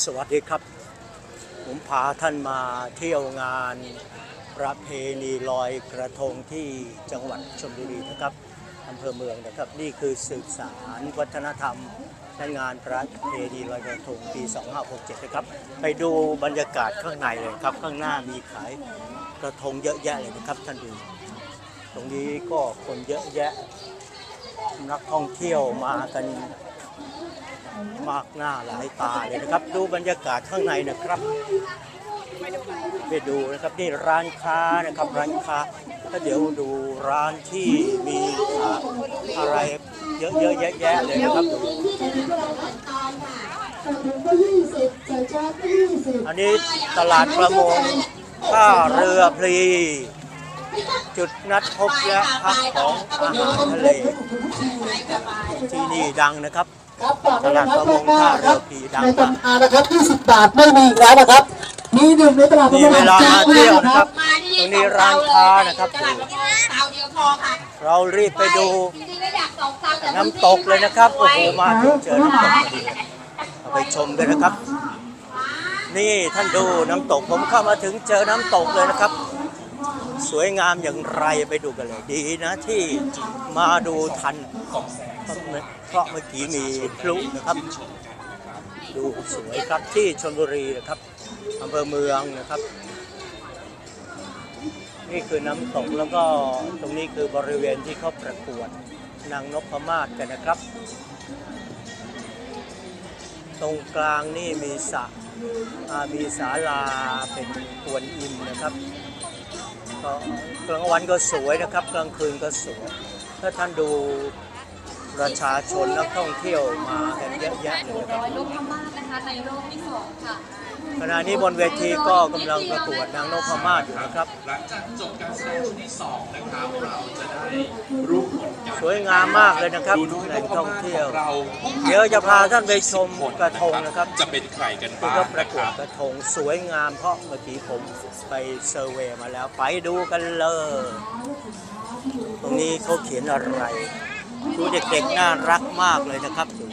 สวัสดีครับ ผมพาท่านมาเที่ยวงานประเพณีลอยกระทงที่จังหวัดชลบุรีนะครับอำเภอเมืองนะครับ นี่คือสืบสารวัฒนธรรมและงานประเพณีลอยกระทงปี 2567 นะครับ ไปดูบรรยากาศข้างในเลยครับ ข้างหน้ามีขายกระทงเยอะแยะเลยนะครับท่านดู ตรงนี้ก็คนเยอะแยะนักท่องเที่ยวมากัน มากหน้าหลายตาเลยนะครับ ดูบรรยากาศข้างในนะครับ ไปดูนะครับนี่ร้านค้านะครับร้านค้าแล้วเดี๋ยวดูร้านที่มีอะไรเยอะๆแยะๆเลยนะครับ อันนี้ตลาดประมงท่าเรือพลีจุดนัดพบและพักของอาหารทะเล ที่นี่ดังนะครับ ครับฝากตด้วยลาดนะคปรับระมงท่าเรือพีดังในมากตำนานนะครับ 20 บาทไม่มีอีกแล้วนะครับ มีหนึ่งในตลาดประมีมงเวลามาเที่ยวนะครับ มาที่ตรงนี้ร้านค้านะครับ ตลาดประมงเตาเดียวพอค่ะเรารีบไปดูจริงๆก็อยากสองเตาแต่น้ำตกเลยนะครับ โอ้โห มาถึงเจอน้ำตกพอดีเอาไปชมกันนะครับ นี่ท่านดูน้ำตกผมเข้ามาถึงเจอน้ำตกเลยนะครับ สวยงามอย่างไรไปดูกันเลย ดีนะที่มาดูทัน เพราะเมื่อกี้มีพลุนะครับ ดูสวยครับที่ชลบุรีนะครับอำเภอเมืองนะครับ นี่คือน้ำตกแล้วก็ตรงนี้คือบริเวณที่เขาประกวดนางนพมาศกันนะครับ ตรงกลางนี่มีสระอ่ามีศาลาเป็นกวนอิมนะครับก็กลางวันก็สวยนะครับ กลางคืนก็สวย ถ้าท่านดู ประชาชนนักท่องเที่ยวมากันเยอะแยะเลยนะครับร้อยลูกพม่านะคะในโลกที่สองค่ะขณะนี้บนเวทีก็กำลังประกวดนางนพมาศอยู่นะครับ หลังจากจบการแสดงชุดที่สองนะครับเราจะได้รู้ผลการสวยงามมากเลยนะครับดูน้อยแหล่งท่องเที่ยวของเราเดี๋ยวจะพาท่านไปชมกระทงนะครับ จะเป็นใครกันที่บ้างเขาประนะกควดรับกระทงสวยงามเพราะเมื่อกี้ผมไปเซอร์เวย์มาแล้วไปดูกันเลย ตรงนี้เขาเขียนอะไร ดูเด็กๆน่ารักมากเลยนะครับดู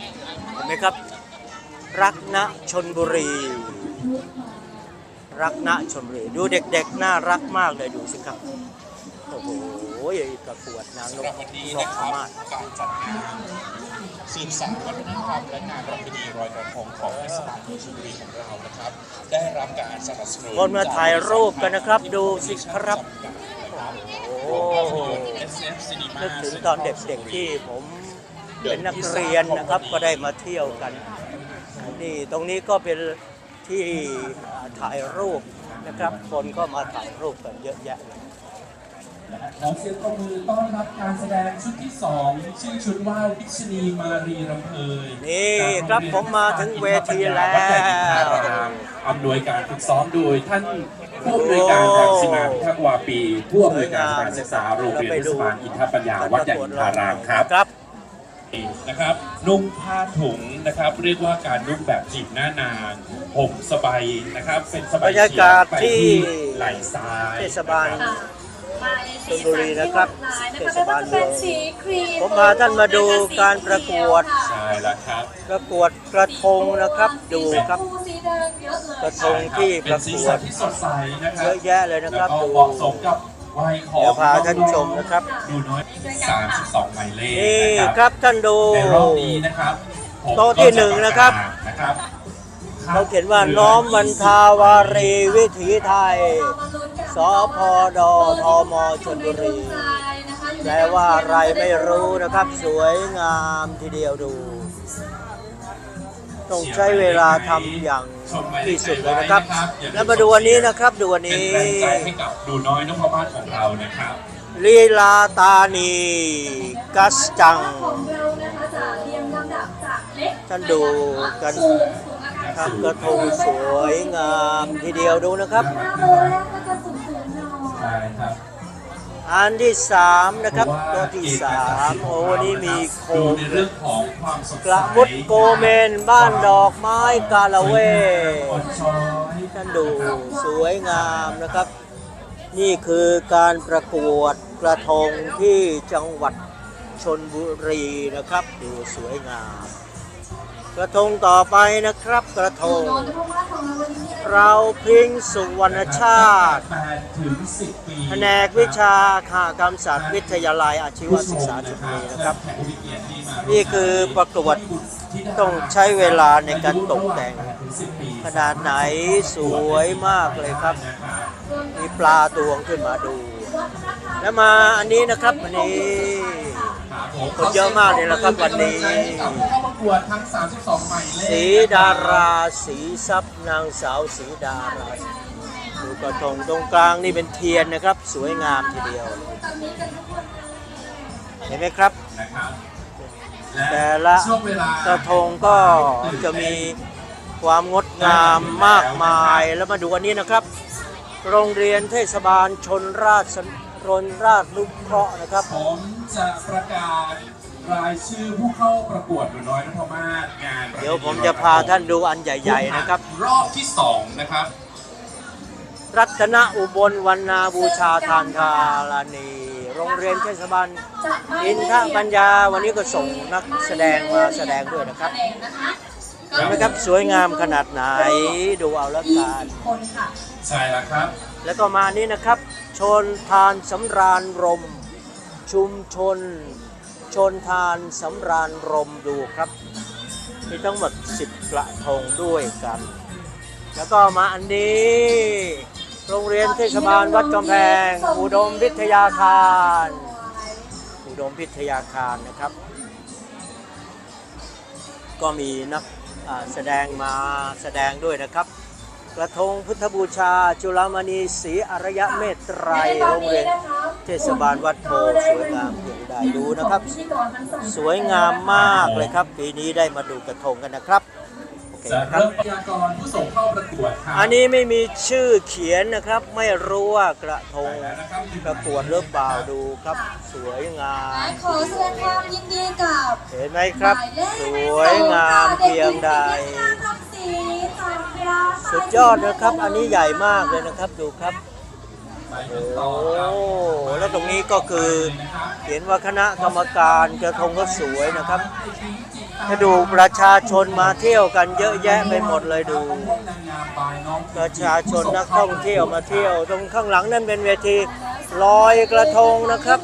เห็นไหมครับ รักนะชนบุรี รักนะชนบุรี ดูเด็กๆน่ารักมากเลยดูสิครับโอ้โหประกวดนางนสำหพรับวันนี้นนะพครับมาศการจัดงานสืบสานวัฒนธรรมและงานประเพณีลอยกระทงของเทศบาลเมืองชลบุรีของเรานะครับ ได้รับการสนับสนุนคนมาถ่ายรูปกันนะครับ ดูสิครับโอ้โอ้ นึกถึงตอนเด็กๆที่ผมเป็นนักเรียนนะครับก็ได้มาเที่ยวกันนี่ตรงนี้ก็เป็นที่ถ่ายรูปนะครับ คนก็มาถ่ายรูปกันเยอะแยะเลย ขอเสียงปรบมือต้อนรับการแสดงชุดที่สองชื่อชุดว่าวิชนีมารีรำเพยนี่ครับผมมาถึงเวทีแล้วอำนวยการฝึกซ้อมโดยท่านผู้อำนวยการรังสิมาพิทักษ์วาปีผู้อำนวยการการศึกษาโรงเรียนเทศบาลอินทปัญญาวัดใหญ่อินทารามครับครับนะครับนุ่งผ้าถุงนะครับเรียกว่าการนุ่งแบบจีบหน้านางห่มสบายนะครับเป็นสบายบรรยากาศที่ไปไหล่ซ้ายเทศบาล นะครับมาในสีชลบุรีนะครับสันที่หลากหลายนะคะไม่ว่าจะเป็นสีครีมผมพาท่านมาดูการประกวดใช่แล้วครับประกวดกระทงนะครับดูครับสีแดงเยอะเลยกระทงที่ปเป็นระสีกวสัดนที่สดใสนะครัเยอะแยะเลยนะครับแล้วก็ดูเหมาะสมกับวัยของเดี๋ยวพาท่านชมนะครับดูน้อย32หมายเลขนี่นะคครับรับท่านดูในรอบนี้นะครับผมโต๊ะที่หนึ่งนะครับนะครับเขาเขียนว่าน้อมบรรทาวารีวิถีไทยส พดทมชลบุรี แปลว่าอะไรไม่รู้นะครับ สวยงามทีเดียวดู ต้องใช้เวลาทำอย่างที่สุดเลยนะครับ แล้วมาดูวันนี้นะครับ ดูวันเป็นนี้แรงใจให้กับดูน้อยนพมาศของเรานะครับลีลาตานีกัสจังของเรานะคะจะเรียงลำดับจากเล็กท่านดูกันสูงสูงอากาศครับกระทงสวยงามทีเดียวดูนะครับ ใช่ครับอันที่สามนะครับตัวที่สามโอ้นี่มีโคดูมในเรื่องของความสดกใสระมุดโกเมนบ้านดอกไม้กาละเวอ่อนช้อยท่านดูสวยงามนะครับ นี่คือการประกวดกระทงที่จังหวัดชนบุรีนะครับ ดูสวยงาม กระทงต่อไปนะครับกระทง เราพิงสุวรรณชาติแผนกวิชาคากรรมศาสตร์วิทยาลัยอาชีวศึกษาชลบุรีนะครับ นี่คือประกวดต้องใช้เวลาในการตกแต่งขนาดไหนสวยมากเลยครับ มีปลาตวงขึ้นมาดู แล้วมาอันนี้นะครับวันนี้คนเยอะมากเลยนะครับวันนี้ กับผู้เข้าประกวดทั้ง 32 หมายเลขสีดาราสีซับนางสาวสีดาราดูกระทงตรงกลางนี่เป็นเทียนนะครับ สวยงามทีเดียว เห็นไหมครับ นะครับแต่ละช่วงเวลากระทงก็จะมีความงดงามมากมายแล้วมาดูอันนี้นะครับ โรงเรียนเทศบาลชนราชรนราชนุเคราะห์นะครับ ผมจะประกาศ รายชื่อผู้เข้าประกวดหนูน้อยนพมาศงานเดี๋ยวผมจะพาท่านดูอันใหญ่ ๆ นะครับ รอบที่2นะครับ รัตนอุบลวันนาบูชาทานธารานีโรงเรียนเทศบาลจะไม่อินทปัญญาวันนี้ก็ส่งนักแสดงมาแสดงด้วยนะครับแสดงนะคะเห็นไหมครับสวยงามขนาดไหนดูเอาแล้วกันคนค่ะใช่แล้วครับ แล้วก็มานี้นะครับ ชนทานสำราญรม ชุมชน ชนทานสำราญรมดูครับ มีทั้งหมด 10 กระทงด้วยกัน แล้วก็มาอันนี้ โรงเรียนเทศบาลวัดกำแพง อุดมวิทยาคาร อุดมพิทยาคารนะครับ ก็มีนักแสดงมาแสดงด้วยนะครับกระทงพุทธบูชา จุฬามณีศรีอารยะเมตไตรโรงเรียนเทศบาลวัดโพสวยงามเพียง ใดดูนะครับ สวยงามมากเลยครับ ปีนี้ได้มาดูกระทงกันนะครับโอเคจะนะครับเริ่มพยากรณ์ผู้ส่งเข้าประกวดครับอันนี้ไม่มีชื่อเขียนนะครับ ไม่รู้ว่ากระทงประกวดหรือเปล่าดูครับ สวยงามขอแสดงความยินดีกับเห็นไหมครับ สวยงามเพียงใดสุดยอดนะครับ อันนี้ใหญ่มากเลยนะครับดูครับไปกันต่อครับโอ้แล้วตรงนี้ก็คือ เห็นว่าคณะกรรมการกระทงก็สวยนะครับถ้าดูประชาชนมาเที่ยวกันเยอะแยะไปหมดเลยดู ประชาชนนักท่องเที่ยวมาเที่ยว ตรงข้างหลังนั่นเป็นเวทีลอยกระทงนะครับ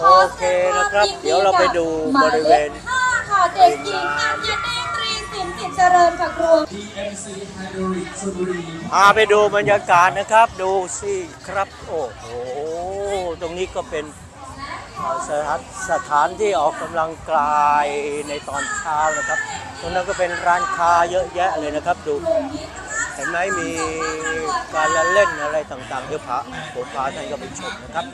โอเคนะครับ เดี๋ยวเราไปดูบริเวณห้าค่ะเด็กหญิงอัญญเนตรีสินจิตเจริญค่ะครู TMC Hydraulic ชลบุรีพาไปดูบรรยากาศนะครับ ดูสิครับ โอ้โห ตรงนี้ก็เป็นเอ่อ สถานสถานที่ออกกำลังกายในตอนเช้านะครับ ตรงนั้นก็เป็นร้านค้าเยอะแยะเลยนะครับ ดู เห็นไหมมีการละเล่นอะไรต่างๆเดี๋ยวพาผมพาท่านก็ไปชมนะครับ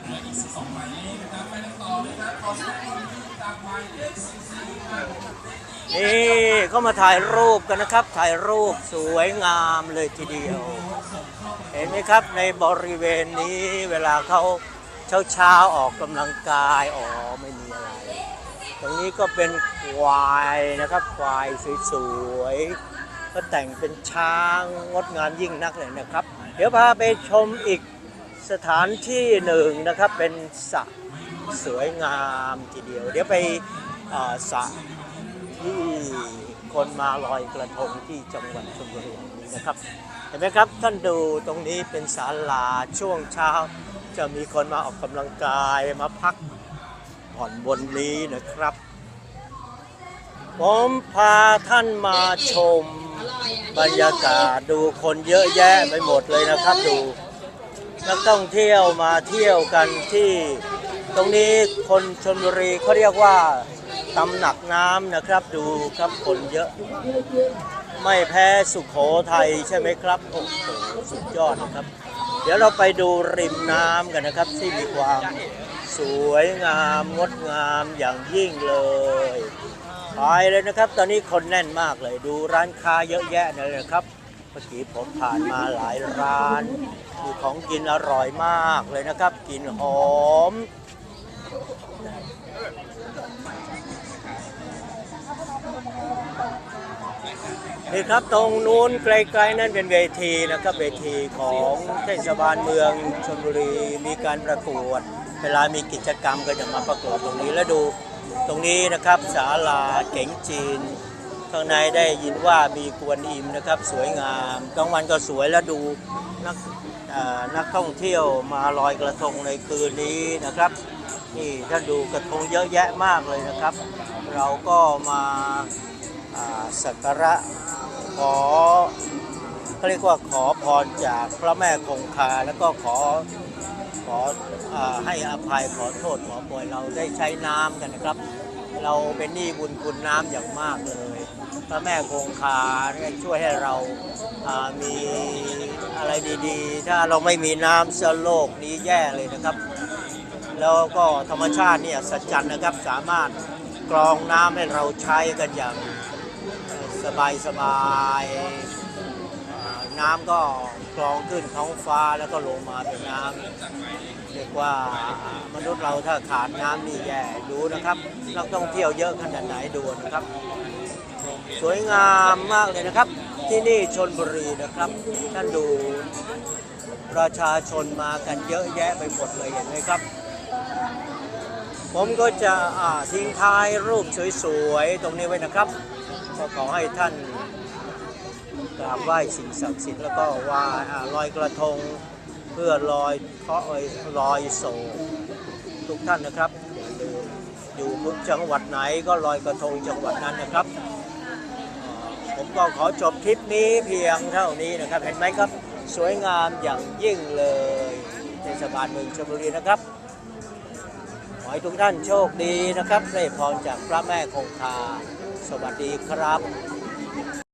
นี่ก็มาถ่ายรูปกันนะครับ ถ่ายรูปสวยงามเลยทีเดียว เห็นไหมครับในบริเวณนี้เวลาเขา เช้าเช้าๆออกกำลังกายอ๋อไม่มีอะไร ตรงนี้ก็เป็นควายนะครับ ควายสวยๆก็แต่งเป็นช้างงดงามยิ่งนักเลยนะครับ เดี๋ยวพาไปชมอีกสถานที่หนึ่งนะครับ เป็นสระสวยงามทีเดียว เดี๋ยวไปสระที่คนมาลอยกระทงที่จังหวัดชลบุรีแห่งนี้นะครับ เห็นไหมครับท่านดูตรงนี้เป็นศาลาช่วงเช้า จะมีคนมาออกกำลังกายมาพักผ่อนบนนี้นะครับ ผมพาท่านมาชมบรรยากาศดูคนเยอะแยะไปหมดเลยนะครับดูนักท่องเที่ยวมาเที่ยวกันที่ ตรงนี้คนชนบุรีเขาเรียกว่าตำหนักน้ำนะครับดูครับคนเยอะ ไม่แพ้สุขโขทัยใช่ไหมครับโอ้โหสุดยอดนะครับ ดี๋ยวเราไปดูริมน้ำกันนะครับ ที่มีความสวยงามงดงามอย่างยิ่งเลยไปเลยนะครับ ตอนนี้คนแน่นมากเลย ดูร้านค้าเยอะแยะเลยนะครับเมื่อกี้ผมผ่านมาหลายร้านมีของกินอร่อยมากเลยนะครับกลินหอม นี่ครับตรงนู้นไกลๆนั่นเป็นเวทีนะครับเวทีของเทศบาลเมืองชลบุรีมีการประกวด เวลามีกิจกรรมก็จะมาประกวดตรงนี้แล้วดูตรงนี้นะครับศาลาเก๋งจีน ข้างในได้ยินว่ามีกวนอิมนะครับ สวยงามกลางวันก็สวยแล้วดูนักนักท่องเที่ยวมาลอยกระทงในคืนนี้นะครับนี่ท่านดูกระทงเยอะแยะมากเลยนะครับ เราก็มา สักการะขอเขาเรียกว่าขอพรจากพระแม่คงคาแล้วก็ขอขออให้อภัยขอโทษขอป่วยเราได้ใช้น้ำกันนะครับ เราเป็นหนี้บุญคุณน้ำอย่างมากเลย พระแม่คงคาช่วยให้เราามีอะไรดีๆ ถ้าเราไม่มีน้ำเสโลกนี้แย่เลยนะครับ แล้วก็ธรรมชาติเนี่ยสัจจันนะครับสามารถกรองน้ำให้เราใช้กันอย่าง สบายสบายน้ำก็กรองขึ้นท้องฟ้าแล้วก็ลงมาเป็นน้ำเรียกว่ามนุษย์เราถ้าขาดน้ำนี่แย่ดูนะครับนักท่องเที่ยวเยอะขนาดไหนดูนะครับ สวยงามมากเลยนะครับ ที่นี่ชนบุรีนะครับท่านดูประชาชนมากันเยอะแยะไปหมดเลยเห็นไหมครับ ผมก็จะทิ้งท้ายรูปสวยๆ ตรงนี้ไว้นะครับ ก็ขอให้ท่านกราบไหว้สิ่งศักดิ์สิทธิ์แล้วก็ว่าลอยกระทงเพื่อลอยเคาะลอยโศกทุกท่านนะครับอย่าลืมอยู่จังหวัดไหนก็ลอยกระทงจังหวัดนั้นนะครับ ผมก็ขอจบคลิปนี้เพียงเท่านี้นะครับ เห็นไหมครับ สวยงามอย่างยิ่งเลยเทศบาลเมืองชลบุรีนะครับขอให้ทุกท่านโชคดีนะครับได้พรจากพระแม่คงคา สวัสดีครับ